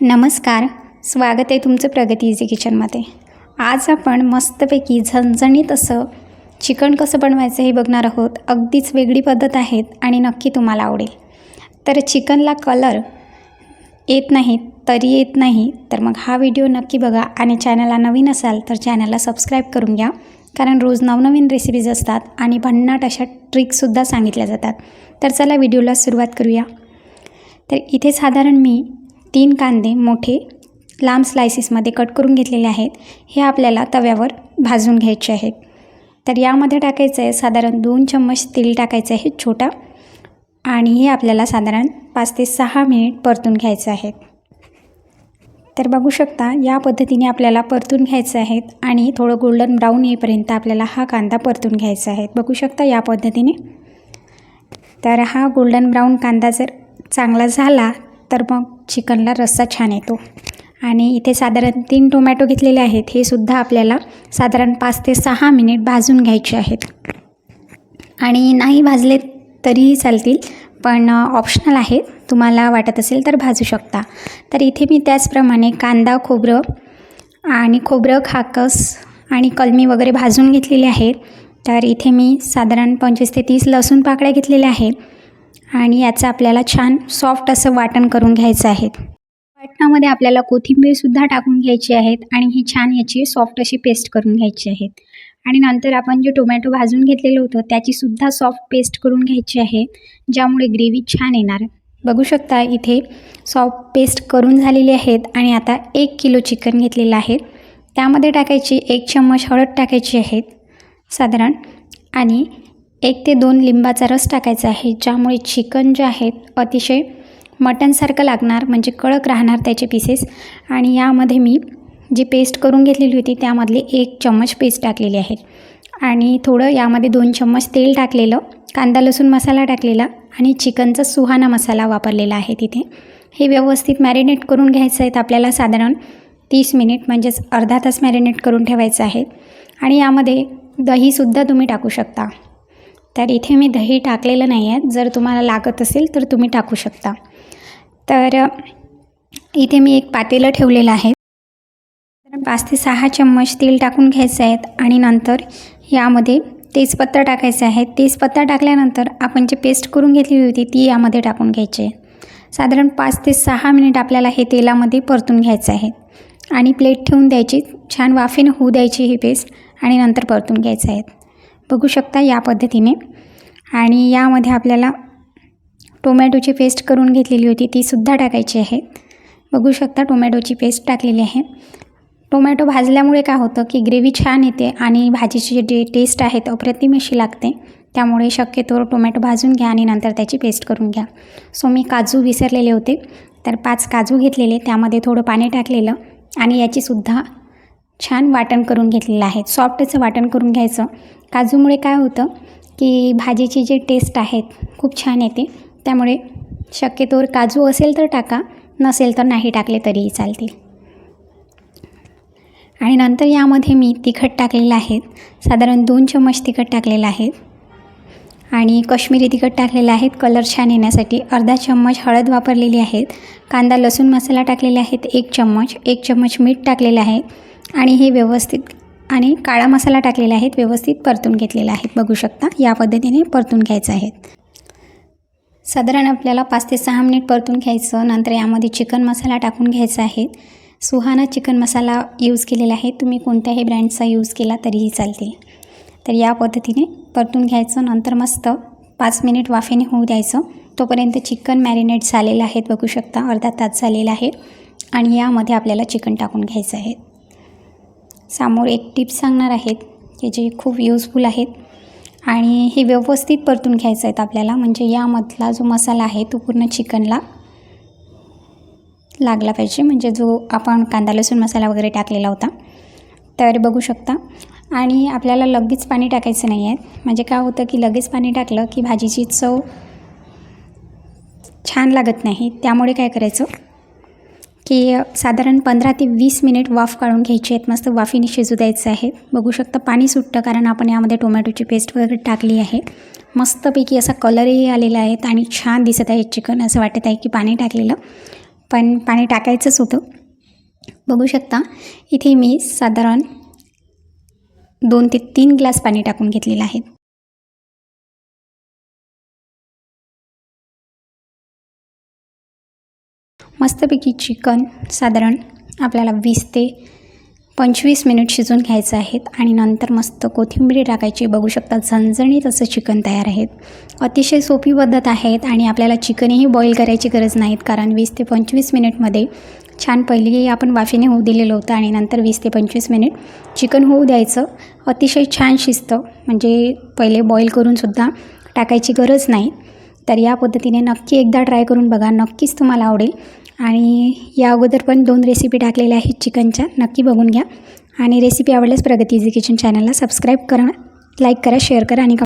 नमस्कार स्वागत आहे तुमचं प्रगती इझी किचनमध्ये आज आपण मस्तपैकी झणझणीत असं चिकन कसं बनवायचं हे बघणार आहोत. अगदीच वेगळी पद्धत आहेत आणि नक्की तुम्हाला आवडेल. तर चिकनला कलर येत नाही तरी येत नाही तर मग हा व्हिडिओ नक्की बघा आणि चॅनलला नवीन असाल तर चॅनलला सबस्क्राईब करून घ्या. कारण रोज नवनवीन रेसिपीज असतात आणि भन्नाट अशा ट्रिकसुद्धा सांगितल्या जातात. तर चला व्हिडिओला सुरुवात करूया. तर इथे साधारण मी तीन कांदे मोठे लांब स्लायसिसमध्ये कट करून घेतलेले आहेत. हे आपल्याला तव्यावर भाजून घ्यायचे आहेत. तर यामध्ये टाकायचं आहे साधारण दोन चम्मच तेल टाकायचं आहे छोटा आणि हे आपल्याला साधारण पाच ते सहा मिनिट परतून घ्यायचं आहे. तर बघू शकता या पद्धतीने आपल्याला परतून घ्यायचं आहेत आणि थोडं गोल्डन ब्राऊन येईपर्यंत आपल्याला हा कांदा परतून घ्यायचा आहे. बघू शकता या पद्धतीने. तर हा गोल्डन ब्राऊन कांदा जर चांगला झाला तर मग चिकनला रस्सा छान येतो. आणि इथे साधारण तीन टोमॅटो घेतलेले आहेत. हे सुद्धा आपल्याला साधारण पाच ते सहा मिनिट भाजून घ्यायचे आहेत. आणि नाही भाजले तरीही चालतील पण ऑप्शनल आहे. तुम्हाला वाटत असेल तर भाजू शकता. तर इथे मी त्याचप्रमाणे कांदा खोबरं आणि खोबरं खाकस आणि कलमी वगैरे भाजून घेतलेले आहेत. तर इथे मी साधारण पंचवीस ते तीस लसूण पाकळ्या घेतलेल्या आहेत. आणि याचं आपल्याला छान सॉफ्ट असं वाटण करून घ्यायचं आहे. वाटणामध्ये आपल्याला कोथिंबीरसुद्धा टाकून घ्यायची आहेत आणि ही छान याची सॉफ्ट अशी पेस्ट करून घ्यायची आहेत. आणि नंतर आपण जे टोमॅटो भाजून घेतलेलं होतं त्याचीसुद्धा सॉफ्ट पेस्ट करून घ्यायची आहे ज्यामुळे ग्रेव्ही छान येणार. बघू शकता इथे सॉफ्ट पेस्ट करून झालेली आहेत आणि आता एक किलो चिकन घेतलेलं आहे. त्यामध्ये टाकायची एक चम्मच हळद टाकायची आहेत साधारण. आणि एक ते दोन लिंबाचा रस टाकायचा आहे ज्यामुळे चिकन जे आहेत अतिशय मटनसारखं लागणार म्हणजे कडक राहणार त्याचे पीसेस आणि यामध्ये मी जी पेस्ट करून घेतलेली होती त्यामधली एक चम्मच पेस्ट टाकलेली आहे आणि थोडं यामध्ये दोन चम्मच तेल टाकलेलं कांदा लसूण मसाला टाकलेला आणि चिकनचा सुहाना मसाला वापरलेला आहे तिथे. हे व्यवस्थित मॅरिनेट करून घ्यायचं आहेत आपल्याला साधारण तीस मिनिट म्हणजेच अर्धा तास मॅरिनेट करून ठेवायचं आहे. आणि यामध्ये दहीसुद्धा तुम्ही टाकू शकता. तर इथे मी दही टाकलेलं नाही आहे. जर तुम्हाला लागत असेल तर तुम्ही टाकू शकता. तर इथे मी एक पातेलं ठेवलेलं आहे. पाच ते सहा चम्मच तेल टाकून घ्यायचं आहेत आणि नंतर यामध्ये तेजपत्ता टाकायचं आहे. तेजपत्ता टाकल्यानंतर आपण जी पेस्ट करून घेतलेली होती ती यामध्ये टाकून घ्यायची आहे. साधारण पाच ते सहा मिनिट आपल्याला हे तेलामध्ये परतून घ्यायचं आहे आणि प्लेट ठेवून द्यायची. छान वाफेनं होऊ द्यायची ही पेस्ट आणि नंतर परतून घ्यायचं आहे. बघू शकता या पद्धतीने. आणि यामध्ये आपल्याला टोमॅटोची पेस्ट करून घेतलेली होती तीसुद्धा टाकायची आहे. बघू शकता टोमॅटोची पेस्ट टाकलेली आहे. टोमॅटो भाजल्यामुळे काय होतं की ग्रेव्ही छान येते आणि भाजीची जी टेस्ट आहे ती अप्रतिम अशी लागते. त्यामुळे शक्यतोवर टोमॅटो भाजून घ्या आणि नंतर त्याची पेस्ट करून घ्या. सो मी काजू विसरलेले होते तर पाच काजू घेतलेले त्यामध्ये थोडं पाणी टाकलेलं आणि याचीसुद्धा छान वाटण करून घेतलेलं आहे. सॉफ्टचं वाटण करून घ्यायचं. काजूमुळे काय होतं की भाजीची जी टेस्ट आहेत खूप छान येते. त्यामुळे शक्यतोवर काजू असेल तर टाका नसेल तर नाही टाकले तरीही चालतील. आणि नंतर यामध्ये मी तिखट टाकलेलं आहे. साधारण दोन चम्मच तिखट टाकलेलं आहे. आणि कश्मीरी तिखट टाकलेलं आहेत कलर छान येण्यासाठी अर्धा चम्मच हळद वापरलेली आहेत कांदा लसूण मसाला टाकलेले आहेत एक चम्मच एक चम्मच मीठ टाकलेलं आहे. आणि हे व्यवस्थित आणि काळा मसाला टाकलेला आहेत व्यवस्थित परतून घेतलेला आहे. बघू शकता या पद्धतीने परतून घ्यायचं आहे. साधारण आपल्याला पाच ते सहा मिनिट परतून घ्यायचं नंतर यामध्ये चिकन मसाला टाकून घ्यायचा आहे. सुहाना चिकन मसाला यूज केलेला आहे. तुम्ही कोणत्याही ब्रँडचा यूज केला तरीही चालतील. तर या पद्धतीने परतून घ्यायचं नंतर मस्त पाच मिनिट वाफेने होऊ द्यायचं. तोपर्यंत चिकन मॅरिनेट झालेलं आहे बघू शकता अर्धा तास झालेला आहे. आणि यामध्ये आपल्याला चिकन टाकून घ्यायचं आहे. समोर एक टिप्स सांगणार आहेत की जे खूप यूजफुल आहेत. आणि हे व्यवस्थित परतून घ्यायचं आहेत आपल्याला. म्हणजे यामधला जो मसाला आहे तो पूर्ण चिकनला लागला पाहिजे. म्हणजे जो आपण कांदा लसूण मसाला वगैरे टाकलेला होता तर बघू शकता. आणि आपल्याला लगेच पाणी टाकायचं नाही आहे. म्हणजे काय होतं की लगेच पाणी टाकलं की भाजीची चव छान लागत नाही. त्यामुळे काय करायचं? की साधारण पंधरा ते वीस मिनिट वाफ काढून घ्यायची आहेत. मस्त वाफीने शिजू द्यायचं आहे. बघू शकता पाणी सुटतं कारण आपण यामध्ये टोमॅटोची पेस्ट वगैरे टाकली आहे. मस्तपैकी असा कलरही आलेला आहे आणि छान दिसत आहे चिकन असं वाटत आहे की पाणी टाकलेलं. पण पाणी टाकायचंच होतं. बघू शकता इथे मी साधारण दोन ते तीन ग्लास पाणी टाकून घेतलेलं आहे. मस्तपैकी चिकन साधारण आपल्याला वीस ते पंचवीस मिनिट शिजून घ्यायचं आहेत आणि नंतर मस्त कोथिंबीर टाकायची. बघू शकता झणझणीत असं चिकन तयार आहेत. अतिशय सोपी पद्धत आहेत आणि आपल्याला चिकनही बॉईल करायची गरज नाहीत कारण वीस ते पंचवीस मिनिटमध्ये छान पहिली आपण वाफेने होऊ दिलेलं होतं आणि नंतर वीस ते पंचवीस मिनिट चिकन होऊ द्यायचं. अतिशय छान शिजतं म्हणजे पहिले बॉईल करूनसुद्धा टाकायची गरज नाही. तर या पद्धतीने नक्की एकदा ट्राय करून बघा. नक्कीच तुम्हाला आवडेल. आणि या अगोदर पण दोन रेसिपी टाकलेल्या आहेत चिकनच्या. नक्की बघून घ्या. आणि रेसिपी आवडल्यास प्रगती इझी किचन चॅनलला सबस्क्राईब करा लाईक करा शेअर करा आणि